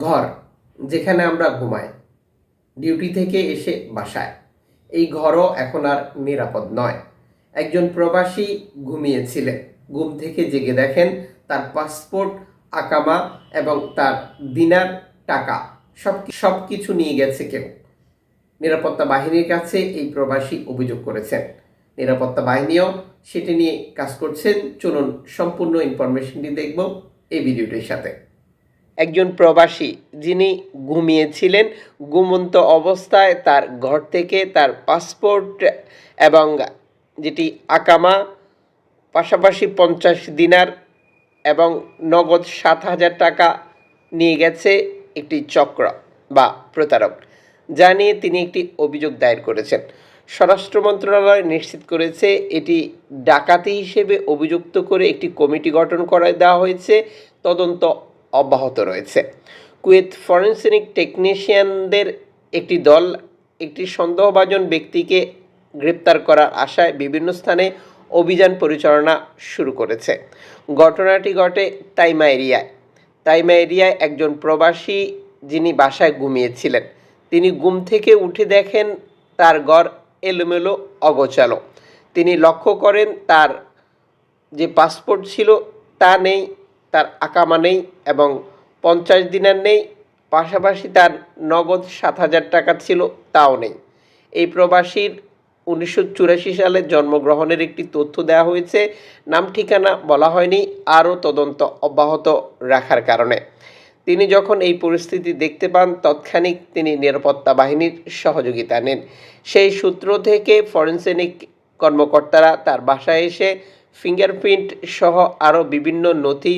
ঘর যেখানে আমরা ঘুমাই। ডিউটি থেকে এসে বাসায়। এই ঘরও এখন আর নিরাপদ নয়। একজন প্রবাসী ঘুমিয়েছিলেন। ঘুম থেকে জেগে দেখেন তার পাসপোর্ট, আকামা এবং তার দিনার টাকা সব সব কিছু নিয়ে গেছে কেউ। নিরাপত্তা বাহিনীর কাছে এই প্রবাসী অভিযোগ করেছেন। নিরাপত্তা বাহিনীও সেটি নিয়ে কাজ করছেন। চলুন সম্পূর্ণ ইনফরমেশনটি দেখব এই ভিডিওটির সাথে। একজন প্রবাসী যিনি ঘুমিয়েছিলেন, ঘুমন্ত অবস্থায় তার ঘর থেকে তার পাসপোর্ট এবং যেটি আকামা, পাশাপাশি পঞ্চাশ দিনার এবং নগদ সাত হাজার টাকা নিয়ে গেছে একটি চক্র বা প্রতারক। যা নিয়ে তিনি একটি অভিযোগ দায়ের করেছেন। স্বরাষ্ট্র মন্ত্রণালয় নিশ্চিত করেছে এটি ডাকাতি হিসেবে অভিযুক্ত করে একটি কমিটি গঠন করে দেওয়া হয়েছে। তদন্ত অব্যাহত রয়েছে। কুয়েত ফরেন্সিক টেকনিশিয়ানদের একটি দল একটি সন্দেহভাজন ব্যক্তিকে গ্রেপ্তার করার আশায় বিভিন্ন স্থানে অভিযান পরিচালনা শুরু করেছে। ঘটনাটি ঘটে তাইমা এরিয়ায় তাইমা এরিয়ায় একজন প্রবাসী যিনি বাসায় ঘুমিয়েছিলেন। তিনি ঘুম থেকে উঠে দেখেন তার ঘর এলোমেলো অগোছালো। তিনি লক্ষ্য করেন তার যে পাসপোর্ট ছিল তা নেই। তার আকামা নেই এবং পঞ্চাশ দিনের নেই, পাশাপাশি তার নগদ সাত হাজার টাকা ছিল, তাও নেই। এই প্রবাসীর উনিশশো চুরাশি সালে জন্মগ্রহণের একটি তথ্য দেওয়া হয়েছে। নাম, ঠিকানা বলা হয়নি, আরও তদন্ত অব্যাহত রাখার কারণে। তিনি যখন এই পরিস্থিতি দেখতে পান, তৎক্ষণিক তিনি নিরাপত্তা বাহিনীর সহযোগিতা নেন। সেই সূত্র থেকে ফরেন্সিক কর্মকর্তারা তার বাসায় এসে ফিঙ্গারপ্রিন্ট সহ আরও বিভিন্ন নথি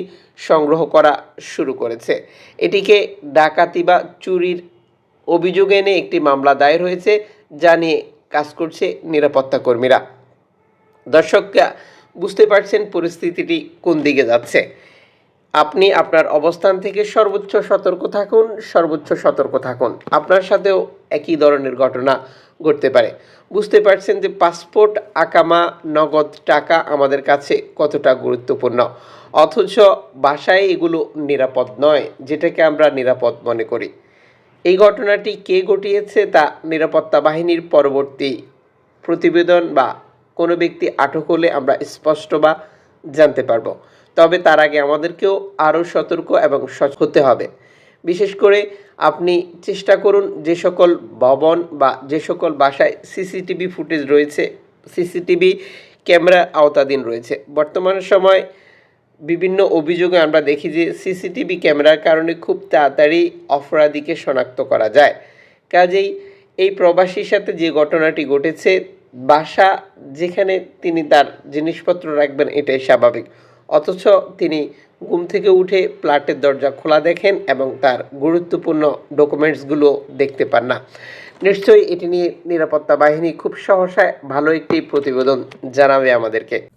সংগ্রহ করা শুরু করেছে। এটিকে ডাকাতি বা চুরির অভিযোগ এনে একটি মামলা দায়ের হয়েছে, যা নিয়ে কাজ করছে নিরাপত্তা কর্মীরা। দর্শকরা বুঝতে পারছেন পরিস্থিতিটি কোন দিকে যাচ্ছে। আপনি আপনার অবস্থান থেকে সর্বোচ্চ সতর্ক থাকুন, সর্বোচ্চ সতর্ক থাকুন। আপনার সাথেও একই ধরনের ঘটনা ঘটতে পারে। বুঝতে পারছেন যে পাসপোর্ট, আকামা, নগদ টাকা আমাদের কাছে কতটা গুরুত্বপূর্ণ? অথচ বাসায় এগুলো নিরাপদ নয়, যেটাকে আমরা নিরাপদ মনে করি। এই ঘটনাটি কে ঘটিয়েছে তা নিরাপত্তা বাহিনীর পরবর্তী প্রতিবেদন বা কোনো ব্যক্তি আটক হলে আমরা স্পষ্ট বা জানতে পারব। তবে তার আগে আমাদেরকেও আরও সতর্ক এবং সচেতন হতে হবে। বিশেষ করে আপনি চেষ্টা করুন যে সকল ভবন বা যে সকল বাসায় সিসিটিভি ফুটেজ রয়েছে, সিসিটিভি ক্যামেরা আওতাধীন রয়েছে। বর্তমান সময় বিভিন্ন অভিযোগে আমরা দেখি যে সিসিটিভি ক্যামেরার কারণে খুব তাড়াতাড়ি অপরাধীকে শনাক্ত করা যায়। কাজেই এই প্রবাসীর সাথে যে ঘটনাটি ঘটেছে, বাসা যেখানে তিনি তার জিনিসপত্র রাখবেন এটাই স্বাভাবিক। অথচ তিনি ঘুম থেকে উঠে ফ্ল্যাটের দরজা খোলা দেখেন এবং তার গুরুত্বপূর্ণ ডকুমেন্টসগুলো দেখতে পান না। নিশ্চয়ই এটি নিয়ে নিরাপত্তা বাহিনী খুব সহসায় ভালো একটি প্রতিবেদন জানাবে আমাদেরকে।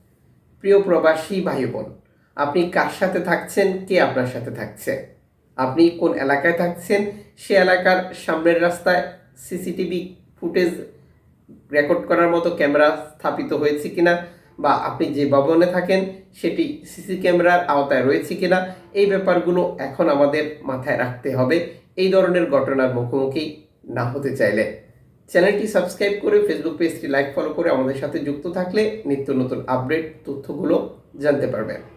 প্রিয় প্রবাসী ভাই বোন আপনি কার সাথে থাকছেন? কে আপনার সাথে থাকছে? আপনি কোন এলাকায় থাকছেন? সে এলাকার সামনের রাস্তায় সিসিটিভি ফুটেজ রেকর্ড করার মতো ক্যামেরা স্থাপিত হয়েছে কিনা? বা আপনি যে ভবনে থাকেন, সেটি সিসি ক্যামেরার আওতায় রয়েছে কিনা, এই ব্যাপারগুলো এখন আমাদের মাথায় রাখতে হবে। এই ধরনের ঘটনার মুখোমুখি না হতে চাইলে। চ্যানেলটি সাবস্ক্রাইব করে ফেসবুক পেজটি লাইক ফলো করে আমাদের সাথে যুক্ত থাকলে নিত্য নতুন আপডেট তথ্যগুলো জানতে পারবেন।